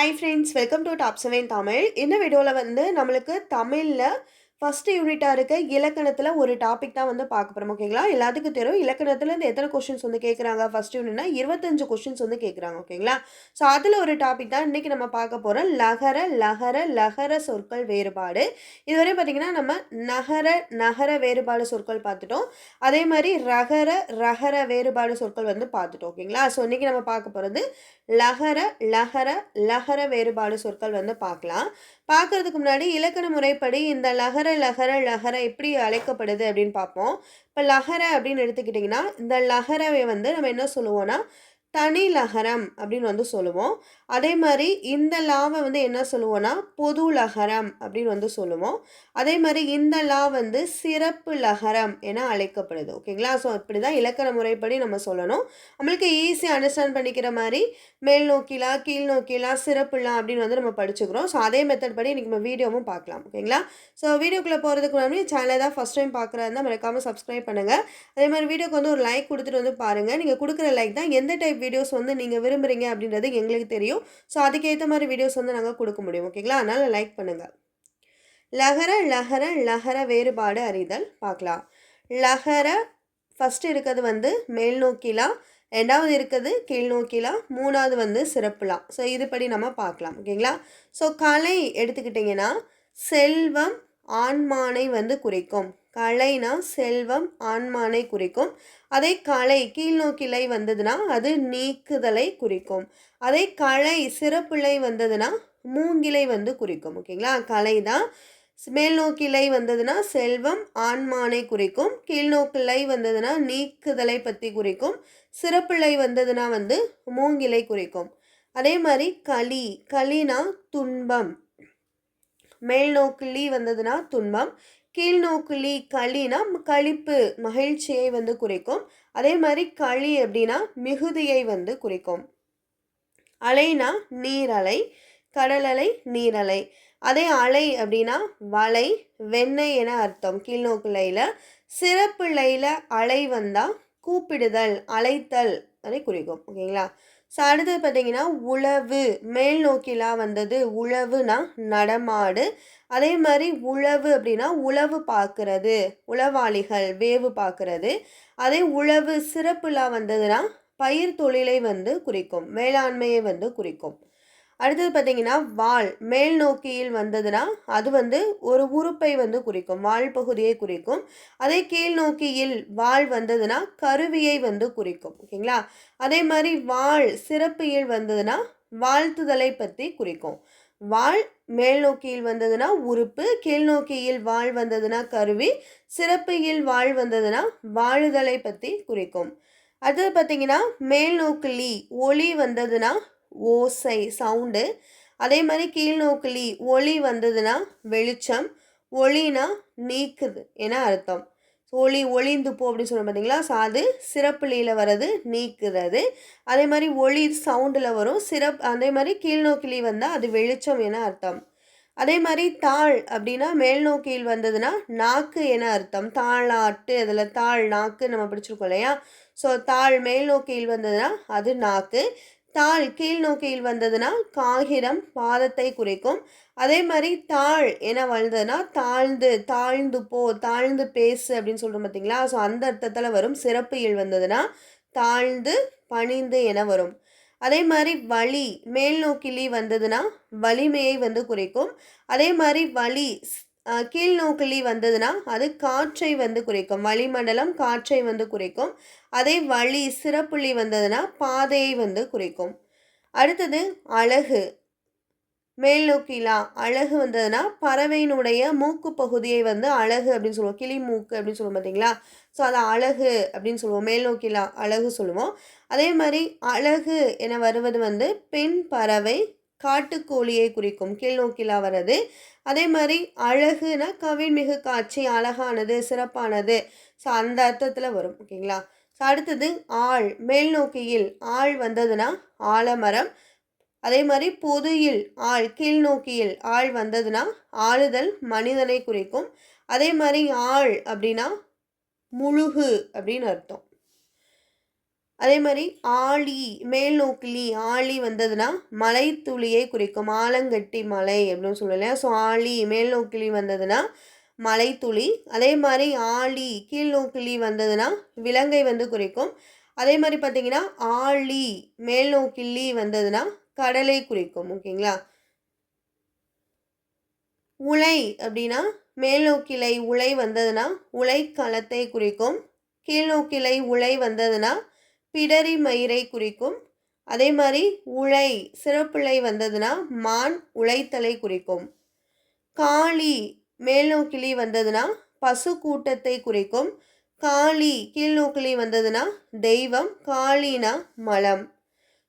Hi friends welcome to top seven Tamil இந்த வீடியோவில் வந்து நம்மளுக்கு தமிழில் ஃபஸ்ட்டு யூனிட்டாக இருக்க இலக்கணத்தில் ஒரு டாபிக் தான் வந்து பார்க்க போகிறோம் ஓகேங்களா எல்லாத்துக்கும் தெரியும். இலக்கணத்தில் இந்த எத்தனை கொஷின்ஸ் வந்து கேட்குறாங்க ஃபஸ்ட் யூனிட்னா இருபத்தஞ்சு கொஷின்ஸ் வந்து கேட்குறாங்க ஓகேங்களா ஸோ அதில் ஒரு டாபிக் தான் இன்றைக்கி நம்ம பார்க்க போகிறோம் லகர லகர லகர சொற்கள் வேறுபாடு. இதுவரை பார்த்திங்கன்னா நம்ம நகர நகர வேறுபாடு சொற்கள் பார்த்துட்டோம். அதே மாதிரி ரகர ரகர வேறுபாடு சொற்கள் வந்து பார்த்துட்டோம் ஓகேங்களா ஸோ இன்றைக்கி நம்ம பார்க்க போகிறது லகர லகர லகர வேறுபாடு சொற்கள் வந்து பார்க்கலாம். பார்க்கறதுக்கு முன்னாடி இலக்கண முறைப்படி இந்த லகர லகர லகர எப்படி அழைக்கப்படுது அப்படின்னு பார்ப்போம். இப்போ லகர அப்படின்னு எடுத்துக்கிட்டிங்கன்னா இந்த லகரவை வந்து நம்ம என்ன சொல்லுவோம்னா தனி லகரம் அப்படின்னு வந்து சொல்லுவோம். அதே மாதிரி இந்த லாவை வந்து என்ன சொல்லுவோன்னா பொது லகரம் அப்படின்னு வந்து சொல்லுவோம். அதே மாதிரி இந்த லா வந்து சிறப்பு லகரம் என அழைக்கப்படுது. ஓகேங்களா ஸோ இப்படி தான் இலக்கண முறைப்படி நம்ம சொல்லணும். நம்மளுக்கு ஈஸியாக அண்டர்ஸ்டாண்ட் பண்ணிக்கிற மாதிரி மேல் நோக்கிலா கீழ் நோக்கிலா சிறப்புலாம் அப்படின்னு வந்து நம்ம படிச்சுக்கிறோம். ஸோ அதே மெத்தட் படி இன்றைக்கி நம்ம வீடியோவும் பார்க்கலாம். ஓகேங்களா ஸோ வீடியோக்குள்ளே போகிறதுக்கு முன்னாடி சேனலை தான் ஃபஸ்ட் டைம் பார்க்குறதா மறக்காமல் சப்ஸ்கிரைப் பண்ணுங்கள் அதே மாதிரி வீடியோக்கு வந்து ஒரு லைக் கொடுத்துட்டு வந்து பாருங்கள் நீங்கள் கொடுக்குற லைக் தான் எந்த டைப் வீடியோஸ் வந்து நீங்கள் விரும்புகிறீங்க அப்படின்றது எங்களுக்கு தெரியும். ஸோ அதுக்கேற்ற மாதிரி வீடியோஸ் வந்து நாங்கள் கொடுக்க முடியும் ஓகேங்களா அதனால் லைக் பண்ணுங்கள் லகர லகர லகர வேறுபாடு அறிதல் பார்க்கலாம். லகர ஃபஸ்ட்டு இருக்கிறது வந்து மேல் நோக்கிலாம் ரெண்டாவது இருக்கிறது கீழ் நோக்கிலாம் மூணாவது வந்து சிறப்புலாம் ஸோ இதுபடி நம்ம பார்க்கலாம் ஓகேங்களா ஸோ கலை எடுத்துக்கிட்டிங்கன்னா செல்வம் ஆண்மானை வந்து குறிக்கும். கலைனா செல்வம் ஆண்மானை குறிக்கும். அதே கலை கீழ்நோக்கிலை வந்ததுன்னா அது நீக்குதலை குறிக்கும். அதே கலை சிறப்பிழை வந்ததுன்னா மூங்கிலை வந்து குறிக்கும். ஓகேங்களா? கலை தான் மேல் நோக்கிலை வந்ததுன்னா செல்வம் ஆண்மானை குறிக்கும். கீழ்நோக்கிலை வந்ததுன்னா நீக்குதலை பற்றி குறிக்கும். சிறப்பிழை வந்ததுன்னா வந்து மூங்கிலை குறிக்கும். அதே மாதிரி களி களினா துன்பம். மேல் நோக்கிலி வந்ததுன்னா துன்பம் கீழ்நோக்குலி களினா கழிப்பு மகிழ்ச்சியை வந்து குறிக்கும். அதே மாதிரி களி அப்படின்னா மிகுதியை வந்து குறிக்கும். அலைனா நீரலை கடலலை நீரலை. அதே அலை அப்படின்னா வலை வெண்ணெய் என அர்த்தம். கீழ்நோக்குலையில் சிறப்பிழையில் அலை வந்தால் கூப்பிடுதல் அழைத்தல் அதை குறிக்கும். ஓகேங்களா? ஸோ அடுத்தது பார்த்தீங்கன்னா உழவு. மேல் நோக்கிலாம் வந்தது உழவுனா நடமாடு. அதே மாதிரி உழவு அப்படின்னா உழவு பார்க்கறது. உழவாளிகள் வேவு பார்க்கறது. அதே உழவு சிறப்புலாம் வந்ததுன்னா பயிர் தொழிலை வந்து குறிக்கும். வேளாண்மையை வந்து குறிக்கும். அடுத்தது பார்த்தீங்கன்னா வால் மேல் நோக்கியில் வந்ததுன்னா அது வந்து ஒரு உறுப்பை வந்து குறிக்கும் வால் பகுதியை குறிக்கும். அதே கீழ் நோக்கியில் வால் வந்ததுன்னா கருவியை வந்து குறிக்கும் ஓகேங்களா? அதே மாதிரி வால் சிறப்பியில் வந்ததுன்னா வாழ்த்துதலை பற்றி குறிக்கும். வால் மேல் நோக்கியில் வந்ததுன்னா உறுப்பு கீழ் நோக்கியில் வாழ் வந்ததுன்னா கருவி சிறப்பியில் வாழ் வந்ததுன்னா வாழுதலை பற்றி குறிக்கும். அடுத்தது பார்த்தீங்கன்னா மேல் நோக்கிலி ஒளி வந்ததுன்னா ஓசை சவுண்டு அதே மாதிரி கீழ்நோக்கிலி ஒளி வந்ததுன்னா வெளிச்சம் ஒளினா நீக்குது என அர்த்தம். ஒளி ஒளிந்து போ அப்படின்னு சொல்லுவோம் பார்த்தீங்களா ஸோ அது சிறப்புலியில் வர்றது நீக்குறது அதே. மாதிரி ஒளி சவுண்டில் வரும். சிறப் அதே மாதிரி கீழ்நோக்கிலி வந்தால் அது வெளிச்சம் என அர்த்தம். அதே மாதிரி தாழ் அப்படின்னா மேல் நோக்கியில் வந்ததுன்னா நாக்கு என அர்த்தம். தாளாட்டு அதில் தாழ் நாக்கு நம்ம பிடிச்சிருக்கோம் இல்லையா? ஸோ தாழ் மேல் நோக்கியில் வந்ததுன்னா அது நாக்கு. தாழ் கீழ் நோக்கியில் வந்ததுன்னா காகிரம் பாதத்தை குறிக்கும். அதே மாதிரி தாழ் என வந்ததுன்னா தாழ்ந்து தாழ்ந்து போ தாழ்ந்து பேசு அப்படின்னு சொல்கிறோம் பார்த்தீங்களா ஸோ அந்த அர்த்தத்தில் வரும். சிறப்பு இல் வந்ததுன்னா தாழ்ந்து பணிந்து என வரும். அதே மாதிரி வலி மேல் நோக்கிலி வந்ததுன்னா வலிமையை வந்து குறைக்கும். அதே மாதிரி வலி கீழ் நோக்கிலி வந்ததுன்னா அது காற்றை வந்து குறைக்கும். வளிமண்டலம் காற்றை வந்து குறைக்கும். அதே வழி சிறப்புள்ளி வந்ததுன்னா பாதையை வந்து குறைக்கும். அடுத்தது அழகு. மேல் நோக்கிலா அழகு வந்ததுன்னா பறவையினுடைய மூக்கு பகுதியை வந்து அழகு அப்படின்னு சொல்லுவோம். கிளி மூக்கு அப்படின்னு சொல்லுவோம் பார்த்தீங்களா ஸோ அதை அழகு அப்படின்னு சொல்லுவோம். மேல் நோக்கிலா அழகு சொல்லுவோம். அதே மாதிரி அழகு என வருவது வந்து பெண் பறவை காட்டுக்கோழியை குறிக்கும் கீழ்நோக்கிலா வர்றது. அதே மாதிரி அழகுனா கவின்மிகு காட்சி அழகானது சிறப்பானது. ஸோ அந்த அர்த்தத்தில் வரும். ஓகேங்களா? ஸோ அடுத்தது ஆள். மேல் நோக்கியில் ஆள் வந்ததுன்னா ஆலமரம். அதே மாதிரி பொதுயில் ஆள் கீழ் நோக்கியில் ஆள் வந்ததுன்னா ஆளுதல் மனிதனை குறிக்கும். அதே மாதிரி ஆள் அப்படின்னா முழுகு அப்படின்னு அர்த்தம். அதே மாதிரி ஆழி மேல் நோக்கிலி ஆழி வந்ததுன்னா மலைத்துளியை குறிக்கும். ஆலங்கட்டி மலை அப்படின்னு சொல்லலையா ஸோ ஆழி மேல் நோக்கிலி வந்ததுன்னா மலைத்துளி அதே மாதிரி ஆழி கீழ் நோக்கிலி வந்ததுன்னா விலங்கை வந்து குறிக்கும். அதே மாதிரி பார்த்தீங்கன்னா ஆழி மேல் நோக்கிலி வந்ததுன்னா கடலை குறிக்கும். ஓகேங்களா? உலை அப்படின்னா மேல் நோக்கிலை உலை வந்ததுன்னா உலை களத்தை குறிக்கும் கீழ்நோக்கிலை உலை வந்ததுன்னா பிடரி மயிரை குறிக்கும். அதே மாதிரி உழை சிறப்பிழை வந்ததுன்னா மான் உழைத்தலை குறிக்கும். காளி மேல்நோக்கிளி வந்ததுன்னா பசு கூட்டத்தை குறிக்கும். காளி கீழ்நோக்கிலி வந்ததுன்னா தெய்வம் காளினா மலம்.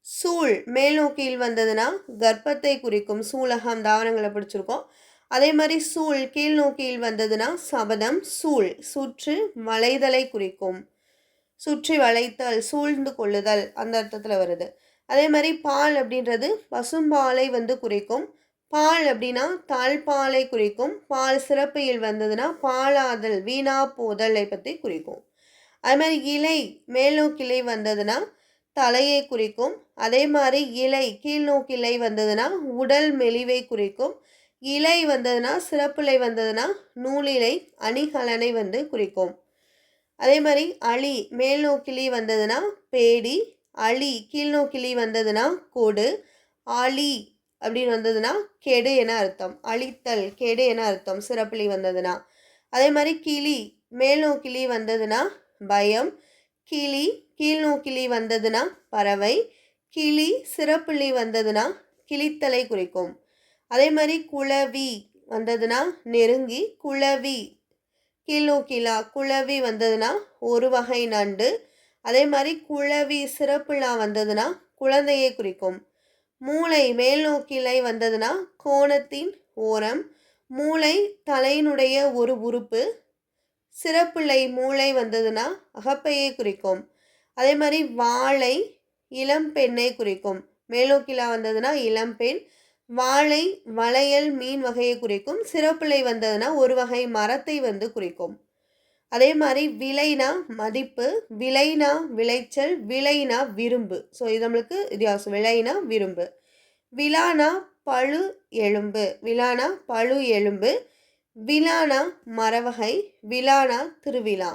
சூழ் மேல்நோக்கியில் வந்ததுன்னா கர்ப்பத்தை குறிக்கும். சூலகம் தாவரங்களை பிடிச்சிருக்கோம். அதே மாதிரி சூழ் கீழ்நோக்கியில் வந்ததுன்னா சபதம் சூழ் சுற்று வளைதலை குறிக்கும். சுற்றி வளைத்தல் சூழ்ந்து கொள்ளுதல் அந்த அர்த்தத்தில் வருது. அதே மாதிரி பால் அப்படின்றது பசும்பாலை வந்து குறிக்கும். பால் அப்படின்னா தாழ்பாலை குறிக்கும். பால் சிறப்பில் வந்ததுன்னா பாலாதல் வீணா போதலை பற்றி குறிக்கும். அதே மாதிரி இலை மேல்நோக்கிளை வந்ததுன்னா தலையை குறிக்கும். அதே மாதிரி இலை கீழ்நோக்கிலை வந்ததுன்னா உடல் மெலிவை குறிக்கும். இலை வந்ததுன்னா சிறப்பிலை வந்ததுன்னா நூலிலை அணிகலனை வந்து குறிக்கும். அதே மாதிரி அழி மேல் நோக்கிலி வந்ததுன்னா பேடி அழி கீழ்நோக்கிலி வந்ததுன்னா கோடு அழி அப்படின்னு வந்ததுன்னா கெடு என அர்த்தம். அழித்தல் கெடு என அர்த்தம். சிறப்பிலி வந்ததுன்னா. அதே மாதிரி கிளி மேல் நோக்கிலி வந்ததுன்னா பயம் கிளி கீழ்நோக்கிலி வந்ததுன்னா பறவை கிளி சிறப்புள்ளி வந்ததுன்னா கிளித்தலை குறிக்கும். அதே மாதிரி குளவி வந்ததுன்னா நெருங்கி குளவி கிலோ கிலா குழவி வந்ததுன்னா ஒரு வகை நண்டு. அதே மாதிரி குழவி சிறப்புலா வந்ததுன்னா குழந்தையை குறிக்கும். மூளை மேல் நோக்கிலை வந்ததுன்னா கோணத்தின் ஓரம். மூளை தலையினுடைய ஒரு உறுப்பு. சிறப்பிள்ளை மூளை வந்ததுன்னா அகப்பையை குறிக்கும். அதே மாதிரி வாழை இளம் பெண்ணை குறிக்கும். மேலோக்கிலா வந்ததுன்னா இளம்பெண். வாழை வளையல் மீன் வகையை குறிக்கும் சிறப்பிலை வந்ததுன்னா ஒரு வகை மரத்தை வந்து குறிக்கும். அதே மாதிரி விலைனா மதிப்பு விலைனா விளைச்சல் விலைனா விரும்பு. ஸோ இது நம்மளுக்கு வித்தியாசம். விலைனா விரும்பு. விழானா பழு எலும்பு. விழானா பழு எலும்பு. விழானா மரவகை. விழானா திருவிழா.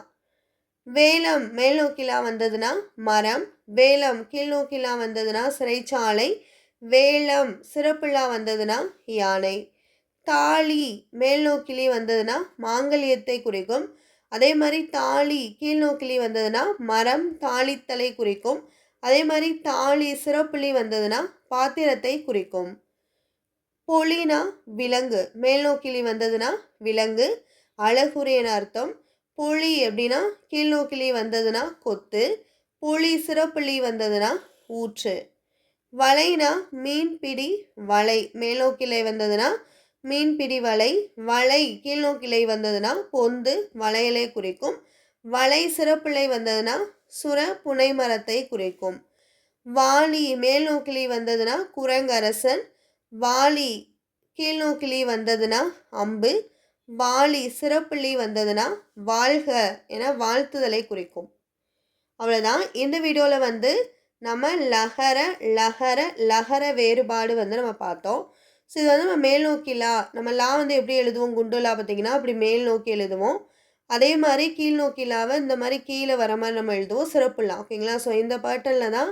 வேலம் மேல்நோக்கிலா வந்ததுன்னா மரம். வேலம் கீழ்நோக்கிலா வந்ததுன்னா சிறைச்சாலை. வேலம் சிறப்புலா வந்ததுன்னா யானை. தாலி மேல் நோக்கிலி வந்ததுன்னா மாங்கல்யத்தை குறிக்கும். அதே மாதிரி தாலி கீழ் நோக்கிலி வந்ததுன்னா மரம் தாளித்தலை குறிக்கும். அதே மாதிரி தாலி சிறப்புலி வந்ததுன்னா பாத்திரத்தை குறிக்கும். பொலினா விலங்கு மேல் நோக்கிலி வந்ததுன்னா விலங்கு அழகுரியன அர்த்தம். புளி எப்படின்னா கீழ்நோக்கிலி வந்ததுன்னா கொத்து புளி சிறப்புள்ளி வந்ததுன்னா ஊற்று. வலைனா மீன்பிடி வலை மேல்நோக்கிலை வந்ததுன்னா மீன்பிடி வலை வலை கீழ்நோக்கிலை வந்ததுன்னா பொந்து வளையலை குறிக்கும். வலை சிறப்பிலை வந்ததுன்னா சுர புனை மரத்தை குறிக்கும். வாலி மேல்நோக்கிலி வந்ததுன்னா குரங்கரசன். வாலி கீழ்நோக்கிலி வந்ததுன்னா அம்பு. வாலி சிறப்புள்ளி வந்ததுன்னா வாழ்க என வாழ்த்துதலை குறிக்கும். அவ்வளோதான் இந்த வீடியோவில் வந்து நம்ம லகர லகர லகர வேறுபாடு வந்து நம்ம பார்த்தோம். ஸோ இது வந்து நம்ம மேல் நோக்கிலா நம்ம லா வந்து எப்படி எழுதுவோம்? குண்டுலா பார்த்தீங்கன்னா அப்படி மேல் நோக்கி எழுதுவோம். அதே மாதிரி கீழ் நோக்கிலாவை இந்த மாதிரி கீழே வர மாதிரி நம்ம எழுதுவோம். சிறப்புலாம் ஓகேங்களா ஸோ இந்த பேட்டர்னில் தான்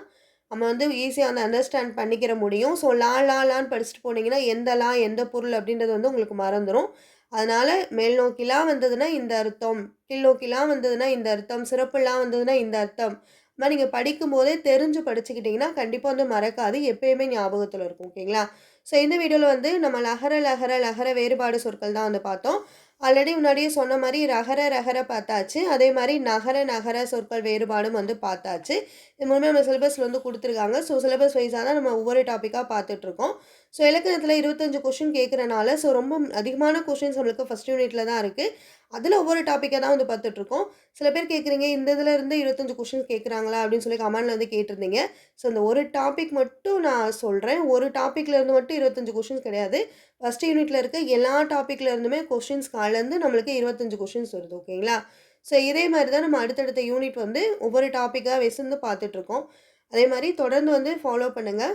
நம்ம வந்து ஈஸியாக வந்து அண்டர்ஸ்டாண்ட் பண்ணிக்கிற முடியும். ஸோ லா லா லான்னு படிச்சுட்டு போனீங்கன்னா எந்த லா எந்த பொருள் அப்படின்றது வந்து உங்களுக்கு மறந்துடும் அதனால் மேல் நோக்கிலாம் வந்ததுன்னா இந்த அர்த்தம் கீழ் நோக்கிலாம் வந்ததுன்னா இந்த அர்த்தம் சிறப்புலாம் வந்ததுன்னா இந்த அர்த்தம். ஆனால் நீங்கள் படிக்கும்போதே தெரிஞ்சு படிச்சுக்கிட்டிங்கன்னா கண்டிப்பாக வந்து மறக்காது. எப்பயுமே ஞாபகத்தில் இருக்கும். ஓகேங்களா? ஸோ இந்த வீடியோவில் வந்து நம்ம லகர லகர லகர வேறுபாடு சொற்கள் தான் வந்து பார்த்தோம். ஆல்ரெடி முன்னாடியே சொன்ன மாதிரி ரகர ரகர பார்த்தாச்சு. அதே மாதிரி நகர நகர சொற்கள் வேறுபாடும் வந்து பார்த்தாச்சு. இது மூலமே நம்ம சிலபஸில் வந்து கொடுத்துருக்காங்க. ஸோ சிலபஸ் வைஸாக தான் நம்ம ஒவ்வொரு டாப்பிக்காக பார்த்துட்ருக்கோம் ஸோ இலக்கணத்தில் இருபத்தஞ்சு கொஷின் கேட்குறனால ஸோ ரொம்ப அதிகமான கொஷின்ஸ் நம்மளுக்கு ஃபஸ்ட் யூனிட்டில் தான் இருக்குது அதில் ஒவ்வொரு டாப்பிக்கை தான் வந்து பார்த்துட்ருக்கோம் சில பேர் கேட்குறீங்க இந்த இதில் இருந்து இருபத்தஞ்சு கொஷின் கேட்குறாங்களா அப்படின்னு சொல்லி கமெண்டில் வந்து கேட்டிருந்தீங்க. ஸோ இந்த ஒரு டாபிக் மட்டும் நான் சொல்கிறேன் ஒரு டாப்பிக்கில் இருந்து மட்டும் இருபத்தஞ்சு கொஷின்ஸ் கிடையாது. ஃபஸ்ட் யூனிட்டில் இருக்க எல்லா டாப்பிக்கில் இருந்துமே கொஷின்ஸ் காலேருந்து நம்மளுக்கு இருபத்தஞ்சு கொஷின்ஸ் வருது ஓகேங்களா? ஸோ இதே மாதிரி தான் நம்ம அடுத்தடுத்த யூனிட் வந்து ஒவ்வொரு டாப்பிக்காக வெசிந்து பார்த்துட்ருக்கோம். அதே மாதிரி தொடர்ந்து வந்து ஃபாலோ பண்ணுங்கள்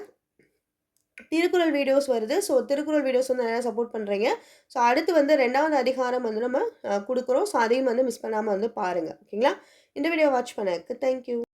திருக்குறள் வீடியோஸ் வருது. ஸோ திருக்குறள் வீடியோஸ் வந்து நிறையா சப்போர்ட் பண்ணுறீங்க ஸோ அடுத்து வந்து ரெண்டாவது அதிகாரம் வந்து நம்ம கொடுக்குறோம். ஸோ அதையும் வந்து மிஸ் பண்ணாமல் வந்து பாருங்கள் ஓகேங்களா? இந்த வீடியோ வாட்ச் பண்ணக்கு தேங்க்யூ